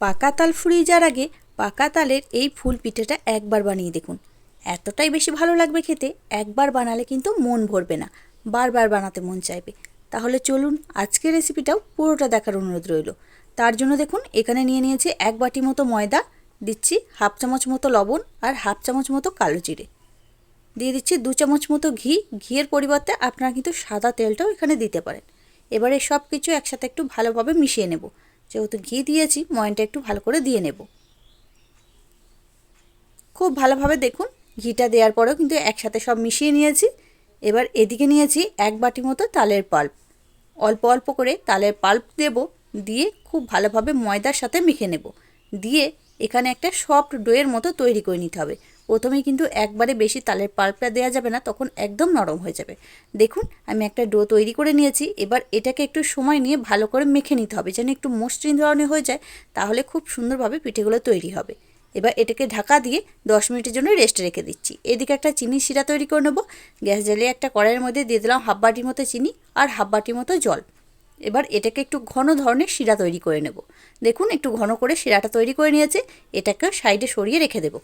পাকা তাল ফুরিয়ে যাওয়ার আগে পাকা তালের এই ফুল পিঠেটা একবার বানিয়ে দেখুন। এতটাই বেশি ভালো লাগবে খেতে, একবার বানালে কিন্তু মন ভরবে না। বারবার বানাতে মন চাইবে। তাহলে চলুন আজকের রেসিপিটাও পুরোটা দেখার অনুরোধ রইল। তার জন্য দেখুন, এখানে নিয়ে নিয়েছি এক বাটি মতো ময়দা, দিচ্ছি হাফ চামচ মতো লবণ আর হাফ চামচ মতো কালো জিরে। দিয়ে দিচ্ছি দু চামচ মতো ঘি। ঘিয়ের পরিবর্তে আপনারা কিন্তু সাদা তেলটাও এখানে দিতে পারেন। এবারে সব কিছু একসাথে একটু ভালোভাবে মিশিয়ে নেব। যেহেতু ঘি দিয়েছি, ময়নটা একটু ভালো করে দিয়ে নেব। খুব ভালোভাবে দেখুন, ঘিটা দেওয়ার পরেও কিন্তু একসাথে সব মিশিয়ে নিয়েছি। এবার এদিকে নিয়েছি এক বাটি মতো তালের পাল্প। অল্প অল্প করে তালের পাল্প দেব, দিয়ে খুব ভালোভাবে ময়দার সাথে মেখে নেব। দিয়ে এখানে একটা সফট ডোয়ের মতো তৈরি করে নিতে হবে। প্রথমেই কিন্তু একবারে বেশি তালের পাল্পটা দেওয়া যাবে না, তখন একদম নরম হয়ে যাবে। দেখুন, আমি একটা ডো তৈরি করে নিয়েছি, এবার এটাকে একটু সময় নিয়ে ভালো করে মেখে নিতে হবে, যেন একটু মসৃণ ধরনের হয়ে যায়, তাহলে খুব সুন্দরভাবে পিঠেগুলো তৈরি হবে। এবার এটাকে ঢাকা দিয়ে দশ মিনিটের জন্য রেস্টে রেখে দিচ্ছি। এদিকে একটা চিনি শিরা তৈরি করে নেব, গ্যাস জ্বালিয়ে একটা কড়াইয়ের মধ্যে দিয়ে দিলাম হাফ বাটির মতো চিনি আর হাফ বাটির মতো জল। এবার এটাকে একটু ঘন ধরনের শিরা তৈরি করে নেব। দেখুন, একটু ঘন করে শিরাটা তৈরি করে নিয়েছে, এটাকে সাইডে সরিয়ে রেখে দেব।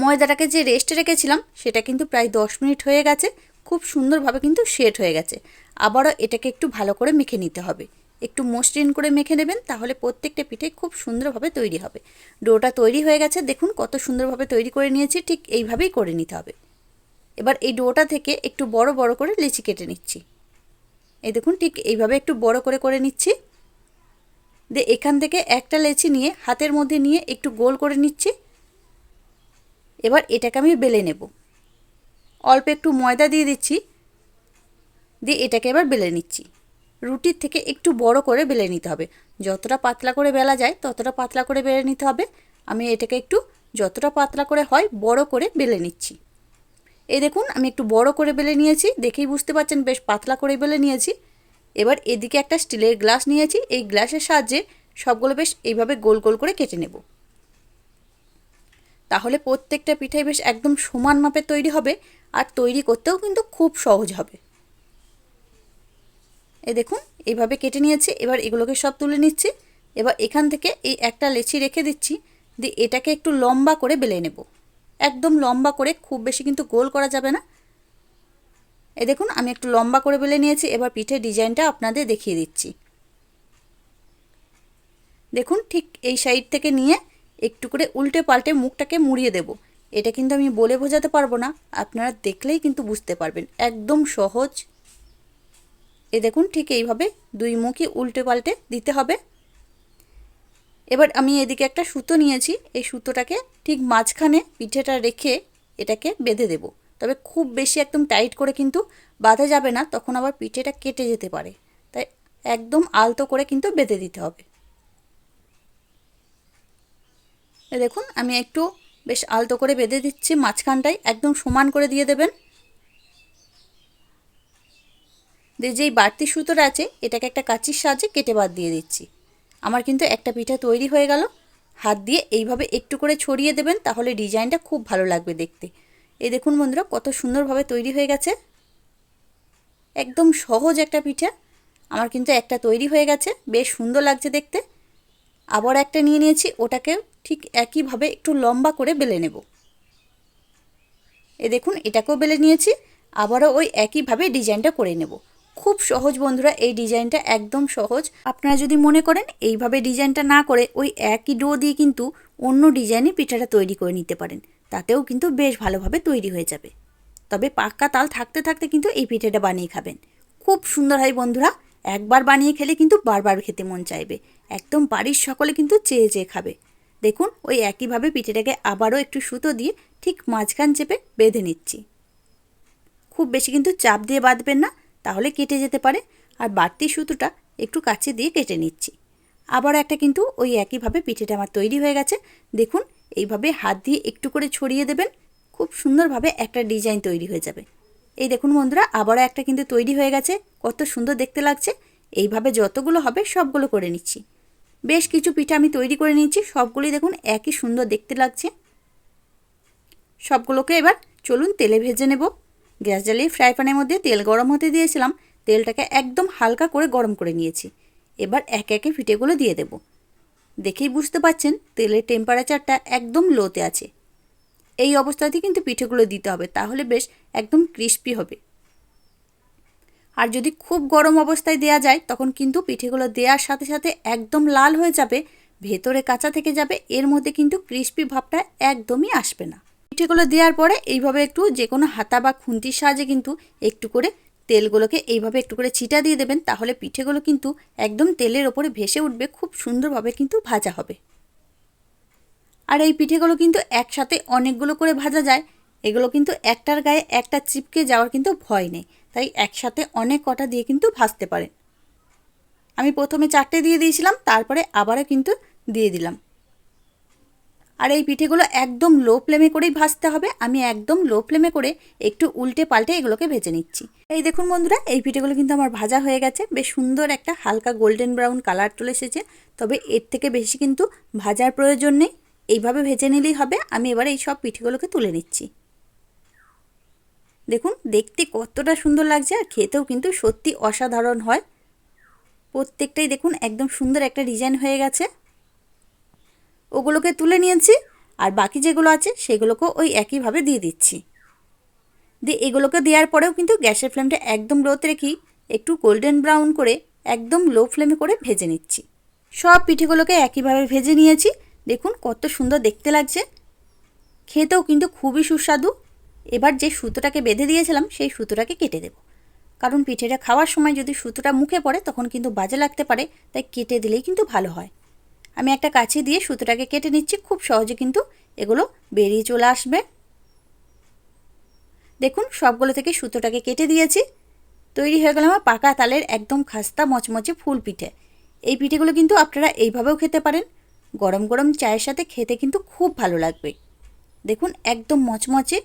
ময়দাটাকে যে রেস্টে রেখেছিলাম, সেটা কিন্তু প্রায় দশ মিনিট হয়ে গেছে। খুব সুন্দরভাবে কিন্তু সেট হয়ে গেছে। আবারও এটাকে একটু ভালো করে মেখে নিতে হবে। একটু মসৃণ করে মেখে নেবেন, তাহলে প্রত্যেকটা পিঠে খুব সুন্দরভাবে তৈরি হবে। ডোটা তৈরি হয়ে গেছে, দেখুন কত সুন্দরভাবে তৈরি করে নিয়েছি, ঠিক এইভাবেই করে নিতে হবে। এবার এই ডোটা থেকে একটু বড় বড় করে লিচি কেটে নিচ্ছি। এই দেখুন, ঠিক এইভাবে একটু বড় করে করে নিচ্ছি। দিয়ে এখান থেকে একটা লেচি নিয়ে, হাতের মধ্যে নিয়ে একটু গোল করে নিচ্ছি। এবার এটাকে আমি বেলে নেব। অল্প একটু ময়দা দিয়ে দিচ্ছি, দিয়ে এটাকে এবার বেলে নিচ্ছি। রুটির থেকে একটু বড় করে বেলে নিতে হবে। যতটা পাতলা করে বেলা যায়, ততটা পাতলা করে বেলে নিতে হবে। আমি এটাকে একটু যতটা পাতলা করে হয়, বড় করে বেলে নিচ্ছি। এই দেখুন, আমি একটু বড় করে বেলে নিয়েছি, দেখেই বুঝতে পারছেন বেশ পাতলা করে বেলে নিয়েছি। এবার এদিকে একটা স্টিলের গ্লাস নিয়েছি, এই গ্লাসের সাহায্যে সবগুলো বেশ এইভাবে গোল গোল করে কেটে নেব। তাহলে প্রত্যেকটা পিঠাই বেশ একদম সমান মাপে তৈরি হবে আর তৈরি করতেও কিন্তু খুব সহজ হবে। এ দেখুন এইভাবে কেটে নিয়েছি, এবার এগুলোকে সব তুলে নিচ্ছি। এবার এখান থেকে এই একটা লেচি রেখে দিচ্ছি, দিয়ে এটাকে একটু লম্বা করে বেলে নেব। একদম লম্বা করে, খুব বেশি কিন্তু গোল করা যাবে না। এ দেখুন, আমি একটু লম্বা করে বেলে নিয়েছি, এবার পিঠের ডিজাইনটা আপনাদের দেখিয়ে দিচ্ছি। দেখুন, ঠিক এই সাইড থেকে নিয়ে একটু করে উল্টে পাল্টে মুখটাকে মুড়িয়ে দেব। এটা কিন্তু আমি বলে বোঝাতে পারব না, আপনারা দেখলেই কিন্তু বুঝতে পারবেন। একদম সহজ। এ দেখুন, ঠিক এইভাবে দুই মুখই উল্টে পাল্টে দিতে হবে। এবার আমি এদিকে একটা সুতো নিয়েছি। এই সুতোটাকে ঠিক মাঝখানে পিঠেটা রেখে এটাকে বেঁধে দেব। তবে খুব বেশি একদম টাইট করে কিন্তু বাঁধা যাবে না, তখন আবার পিঠেটা কেটে যেতে পারে। তাই একদম আলতো করে কিন্তু বেঁধে দিতে হবে। দেখুন, আমি একটু বেশ আলতো করে বেঁধে দিচ্ছি, মাঝখানটায় একদম সমান করে দিয়ে দেবেন। দিয়ে যেই বাড়তি সুতোটা আছে, এটাকে একটা কাচির সাহায্যে কেটে বাদ দিয়ে দিচ্ছি। আমার কিন্তু একটা পিঠা তৈরি হয়ে গেল। হাত দিয়ে এইভাবে একটু করে ছড়িয়ে দেবেন, তাহলে ডিজাইনটা খুব ভালো লাগবে দেখতে। এই দেখুন বন্ধুরা, কত সুন্দরভাবে তৈরি হয়ে গেছে। একদম সহজ একটা পিঠা। আমার কিন্তু একটা তৈরি হয়ে গেছে, বেশ সুন্দর লাগছে দেখতে। আবার একটা নিয়ে নিয়েছি ওটাকে ঠিক একইভাবে একটু লম্বা করে বেলে নেব। এ দেখুন, এটাকেও বেলে নিয়েছি, আবারও ওই একইভাবে ডিজাইনটা করে নেব। খুব সহজ বন্ধুরা, এই ডিজাইনটা একদম সহজ। আপনারা যদি মনে করেন এইভাবে ডিজাইনটা না করে ওই একই ডো দিয়ে কিন্তু অন্য ডিজাইনে পিঠাটা তৈরি করে নিতে পারেন, তাতেও কিন্তু বেশ ভালোভাবে তৈরি হয়ে যাবে। তবে পাক্কা তাল থাকতে থাকতে কিন্তু এই পিঠাটা বানিয়ে খাবেন। খুব সুন্দর হয় বন্ধুরা, একবার বানিয়ে খেলে কিন্তু বারবার খেতে মন চাইবে। একদম বাড়ির সকলে কিন্তু চেয়ে চেয়ে খাবে। দেখুন, ওই একইভাবে পিঠেটাকে আবারও একটু সুতো দিয়ে ঠিক মাঝখান চেপে বেঁধে নিচ্ছি। খুব বেশি কিন্তু চাপ দিয়ে বাঁধবেন না, তাহলে কেটে যেতে পারে। আর বাড়তি সুতোটা একটু কাছে দিয়ে কেটে নিচ্ছি। আবার একটা কিন্তু ওই একইভাবে পিঠেটা আমার তৈরি হয়ে গেছে। দেখুন, এইভাবে হাত দিয়ে একটু করে ছড়িয়ে দেবেন, খুব সুন্দরভাবে একটা ডিজাইন তৈরি হয়ে যাবে। এই দেখুন বন্ধুরা, আবারও একটা কিন্তু তৈরি হয়ে গেছে। কত সুন্দর দেখতে লাগছে। এইভাবে যতগুলো হবে সবগুলো করে নিচ্ছি। বেশ কিছু পিঠা আমি তৈরি করে নিয়েছি, সবগুলোই দেখুন একই সুন্দর দেখতে লাগছে। সবগুলোকে এবার চলুন তেলে ভেজে নেব। গ্যাস জ্বালিয়ে ফ্রাই প্যানের মধ্যে তেল গরম হতে দিয়েছিলাম, তেলটাকে একদম হালকা করে গরম করে নিয়েছি। এবার একে একে পিঠেগুলো দিয়ে দেব। দেখেই বুঝতে পাচ্ছেন, তেলের টেম্পারেচারটা একদম লোতে আছে। এই অবস্থাতে কিন্তু পিঠেগুলো দিতে হবে, তাহলে বেশ একদম ক্রিস্পি হবে। আর যদি খুব গরম অবস্থায় দেয়া যায়, তখন কিন্তু পিঠেগুলো দেওয়ার সাথে সাথে একদম লাল হয়ে যাবে, ভেতরে কাঁচা থেকে যাবে, এর মধ্যে কিন্তু ক্রিস্পি ভাবটা একদমই আসবে না। পিঠেগুলো দেওয়ার পরে এইভাবে একটু যে কোনো হাতা বা খুন্তির সাহায্যে কিন্তু একটু করে তেলগুলোকে এইভাবে একটু করে ছিটা দিয়ে দেবেন, তাহলে পিঠেগুলো কিন্তু একদম তেলের ওপরে ভেসে উঠবে, খুব সুন্দরভাবে কিন্তু ভাজা হবে। আর এই পিঠেগুলো কিন্তু একসাথে অনেকগুলো করে ভাজা যায় এগুলো কিন্তু একটার গায়ে একটা চিপকে যাওয়ার কিন্তু ভয় নেই। তাই একসাথে অনেক কটা দিয়ে কিন্তু ভাজতে পারেন। আমি প্রথমে চারটে দিয়ে দিয়েছিলাম, তারপরে আবারও কিন্তু দিয়ে দিলাম। আর এই পিঠেগুলো একদম লো ফ্লেমে করেই ভাজতে হবে। আমি একদম লো ফ্লেমে করে একটু উল্টে পাল্টে এগুলোকে ভেজে নিচ্ছি। এই দেখুন বন্ধুরা, এই পিঠেগুলো কিন্তু আমার ভাজা হয়ে গেছে। বেশ সুন্দর একটা হালকা গোল্ডেন ব্রাউন কালার চলে এসেছে। তবে এর থেকে বেশি কিন্তু ভাজার প্রয়োজন নেই। এইভাবে ভেজে নিলেই হবে। আমি এবার এই সব পিঠেগুলোকে তুলে নিচ্ছি। দেখুন, দেখতে কতটা সুন্দর লাগছে আর খেতেও কিন্তু সত্যি অসাধারণ হয়। প্রত্যেকটাই দেখুন, একদম সুন্দর একটা ডিজাইন হয়ে গেছে। ওগুলোকে তুলে নিয়েছি আর বাকি যেগুলো আছে সেগুলোকেও ওই একইভাবে দিয়ে দিচ্ছি। দিয়ে এগুলোকে দেওয়ার পরেও কিন্তু গ্যাসের ফ্লেমটা একদম লোতে রেখি একটু গোল্ডেন ব্রাউন করে একদম লো ফ্লেমে করে ভেজে নিচ্ছি। সব পিঠেগুলোকে একইভাবে ভেজে নিয়েছি। দেখুন কত সুন্দর দেখতে লাগছে। খেতেও কিন্তু খুবই সুস্বাদু। এবার যে সুতোটাকে বেঁধে দিয়েছিলাম, সেই সুতোটাকে কেটে দেব। কারণ পিঠেটা খাওয়ার সময় যদি সুতোটা মুখে পড়ে, তখন কিন্তু বাজে লাগতে পারে, তাই কেটে দিলেই কিন্তু ভালো হয়। আমি একটা কাছে দিয়ে সুতোটাকে কেটে নিচ্ছি, খুব সহজে কিন্তু এগুলো বেরিয়ে চলে আসবে। দেখুন, সবগুলো থেকে সুতোটাকে কেটে দিয়েছি। তৈরি হয়ে গেল আমার পাকা তালের একদম খাস্তা মচমচে ফুল পিঠে। এই পিঠেগুলো কিন্তু আপনারা এইভাবেও খেতে পারেন। গরম গরম চায়ের সাথে খেতে কিন্তু খুব ভালো লাগবে। দেখুন, একদম মচমচে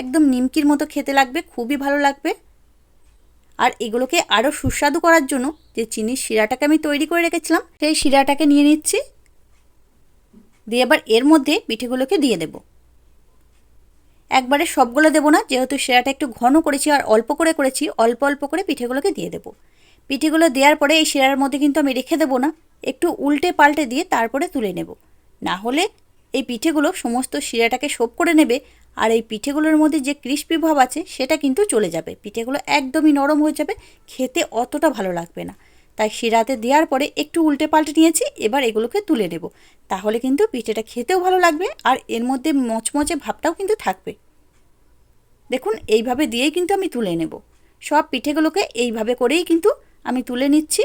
একদম নিমকির মতো খেতে লাগবে, খুবই ভালো লাগবে। আর এগুলোকে আরও সুস্বাদু করার জন্য যে চিনির শিরাটাকে আমি তৈরি করে রেখেছিলাম, সেই শিরাটাকে নিয়ে নিচ্ছি। দিয়ে আবার এর মধ্যে পিঠেগুলোকে দিয়ে দেব। একবারে সবগুলো দেবো না, যেহেতু শিরাটা একটু ঘন করেছি আর অল্প করে করেছি, অল্প অল্প করে পিঠেগুলোকে দিয়ে দেবো। পিঠেগুলো দেওয়ার পরে এই শিরার মধ্যে কিন্তু আমি রেখে দেবো না, একটু উল্টে পাল্টে দিয়ে তারপরে তুলে নেব। না হলে এই পিঠেগুলো সমস্ত শিরাটাকে শোপ করে নেবে আর এই পিঠেগুলোর মধ্যে যে ক্রিস্পি ভাব আছে, সেটা কিন্তু চলে যাবে। পিঠেগুলো একদমই নরম হয়ে যাবে, খেতে অতটা ভালো লাগবে না। তাই শিরাতে দেওয়ার পরে একটু উল্টে পাল্টে নিয়েছি, এবার এগুলোকে তুলে নেব। তাহলে কিন্তু পিঠেটা খেতেও ভালো লাগবে, আর এর মধ্যে মচমচে ভাবটাও কিন্তু থাকবে। দেখুন, এইভাবে দিয়েই কিন্তু আমি তুলে নেব। সব পিঠেগুলোকে এইভাবে করেই কিন্তু আমি তুলে নিচ্ছি।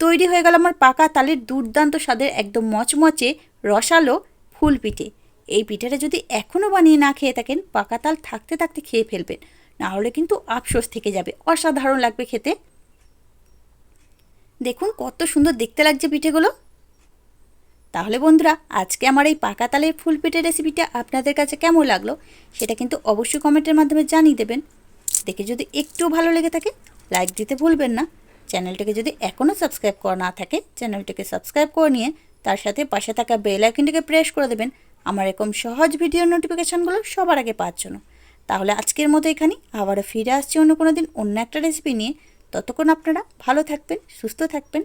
তৈরি হয়ে গেল আমার পাকা তালের দুর্দান্ত স্বাদের একদম মচমচে রসালো ফুল পিঠে। এই পিঠাটা যদি এখনও বানিয়ে না খেয়ে থাকেন, পাকা তাল থাকতে থাকতে খেয়ে ফেলবেন। না হলে কিন্তু আফসোস থেকে যাবে, অসাধারণ লাগবে খেতে। দেখুন কত সুন্দর দেখতে লাগছে পিঠেগুলো। তাহলে বন্ধুরা, আজকে আমার এই পাকা তালের ফুল পিঠের রেসিপিটা আপনাদের কাছে কেমন লাগল, সেটা কিন্তু অবশ্যই কমেন্টের মাধ্যমে জানিয়ে দেবেন। দেখে যদি একটু ভালো লেগে থাকে, লাইক দিতে ভুলবেন না। চ্যানেলটাকে যদি এখনও সাবস্ক্রাইব করা না থাকে, চ্যানেলটাকে সাবস্ক্রাইব করে নিয়ে তার সাথে পাশে থাকা বেল আইকনটিকে প্রেস করে দেবেন আমার এরকম সহজ ভিডিও নোটিফিকেশানগুলো সবার আগে পাওয়ার জন্য। তাহলে আজকের মতো এখানে, আবারও ফিরে আসছি অন্য কোনো দিন অন্য একটা রেসিপি নিয়ে। ততক্ষণ আপনারা ভালো থাকবেন, সুস্থ থাকবেন।